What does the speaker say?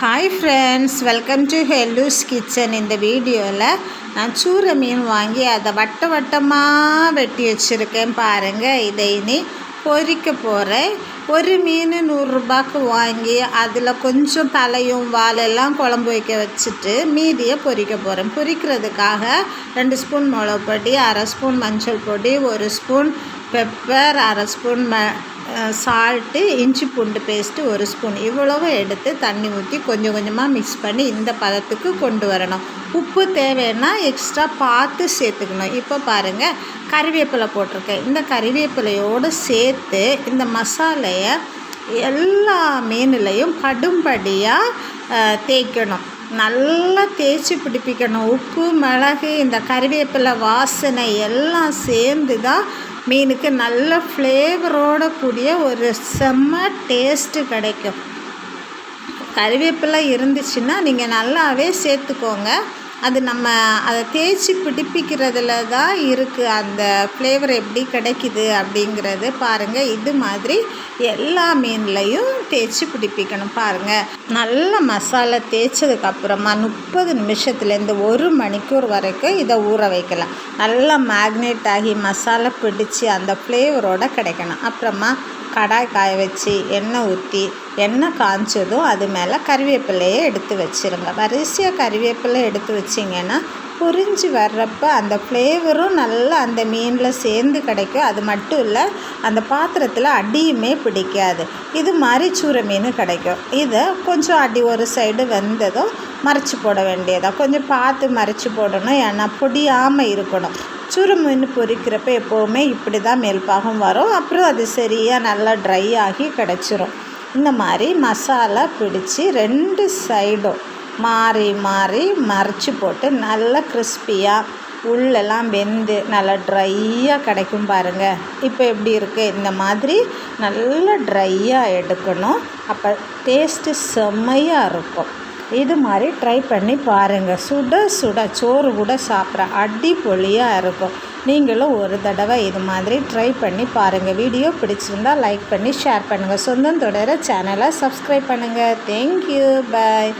Hi friends welcome to Hellu's kitchen இந்த வீடியோவில் நான் சூரை மீன் வாங்கி அதை வட்ட வட்டமாக வெட்டி வச்சுருக்கேன். பாருங்கள் இதை இனி பொறிக்க போகிறேன் ஒரு மீன் நூறுரூபாக்கு வாங்கி அதில் கொஞ்சம் தலையும் வாலெல்லாம் குழம்பு வைக்க வச்சுட்டு மீதியை பொறிக்க போகிறேன் பொரிக்கிறதுக்காக ரெண்டு ஸ்பூன் மிளகு பொடி அரை ஸ்பூன் மஞ்சள் பொடி ஒரு ஸ்பூன் பெப்பர் அரை ஸ்பூன் ம சால்ட்டு இஞ்சி பூண்டு பேஸ்ட்டு ஒரு ஸ்பூன். இவ்வளவு எடுத்து தண்ணி ஊற்றி கொஞ்சம் கொஞ்சமாக மிக்ஸ் பண்ணி இந்த பதத்துக்கு கொண்டு வரணும். உப்பு தேவைன்னா எக்ஸ்ட்ரா பார்த்து சேர்த்துக்கணும். இப்போ பாருங்கள் கறிவேப்பிலை போட்டிருக்கேன். இந்த கறிவேப்பிலையோடு சேர்த்து இந்த மசாலையை எல்லா மீன்லையும் படும்படியாக தேய்க்கணும். நல்லா தேய்ச்சி பிடிப்பிக்கணும். உப்பு மிளகு இந்த கறிவேப்பிலை வாசனை எல்லாம் சேர்ந்து தான் மீனுக்கு நல்ல ஃப்ளேவரோட கூடிய ஒரு செம்ம டேஸ்ட்டு கிடைக்கும். கருவேப்பிலை இருந்துச்சுன்னா நீங்கள் நல்லாவே சேர்த்துக்கோங்க. அது நம்ம அதை தேய்ச்சி பிடிப்பிக்கிறதுல தான் இருக்குது அந்த ஃப்ளேவர் எப்படி கிடைக்கிது அப்படிங்கிறது பாருங்கள் இது மாதிரி எல்லா மீன்லையும் தேய்ச்சி பிடிப்பிக்கணும் பாருங்கள் நல்ல மசாலா தேய்ச்சதுக்கப்புறமா முப்பது நிமிஷத்துலேருந்து ஒரு மணிக்கூர் வரைக்கும் இதை ஊற வைக்கலாம். நல்லா மேக்னேட் ஆகி மசாலா பிடிச்சி அந்த ஃப்ளேவரோடு கிடைக்கணும். அப்புறமா கடாய் காய வச்சு எண்ணெய் ஊற்றி எண்ணெய் காய்ச்சதும் அது மேலே கறிவேப்பிலையை எடுத்து வச்சுருங்க. வரிசையாக கறிவேப்பிலை எடுத்து வச்சிங்கன்னா புரிஞ்சு வர்றப்ப அந்த ஃப்ளேவரும் நல்லா அந்த மீனில் சேர்ந்து கிடைக்கும். அது மட்டும் இல்லை அந்த பாத்திரத்தில் அடியுமே பிடிக்காது. இது மாதிரி சூற மீன் கிடைக்கும். இதை கொஞ்சம் அடி ஒரு சைடு வெந்ததும் மறைச்சி போட வேண்டியதாக கொஞ்சம் பார்த்து மறைச்சி போடணும். ஏன்னா பொடியாமல் இருக்கணும். சூர பொறிக்கிறப்ப பொரிக்கிறப்ப எப்போவுமே இப்படி தான் மேல்பாகம் வரும். அப்புறம் அது சரியாக நல்லா ட்ரை ஆகி கிடச்சிரும். இந்த மாதிரி மசாலா பிடிச்சி ரெண்டு சைடும் மாறி மாறி மறைச்சி போட்டு நல்லா கிறிஸ்பியாக உள்ளெல்லாம் வெந்து நல்லா ட்ரையாக கிடைக்கும் பாருங்கள் இப்போ எப்படி இருக்குது இந்த மாதிரி நல்லா ட்ரையாக எடுக்கணும். அப்போ டேஸ்ட்டு செம்மையாக இருக்கும். இது மாதிரி ட்ரை பண்ணி பாருங்கள் சுட சுட சோறு கூட சாப்பிட்ற அடிப்பொலியாக இருக்கும். நீங்களும் ஒரு தடவை இது மாதிரி ட்ரை பண்ணி பாருங்கள் வீடியோ பிடிச்சிருந்தால் லைக் பண்ணி ஷேர் பண்ணுங்கள் சொந்தம் தொடர சேனலை சப்ஸ்கிரைப் பண்ணுங்கள் தேங்க்யூ பாய்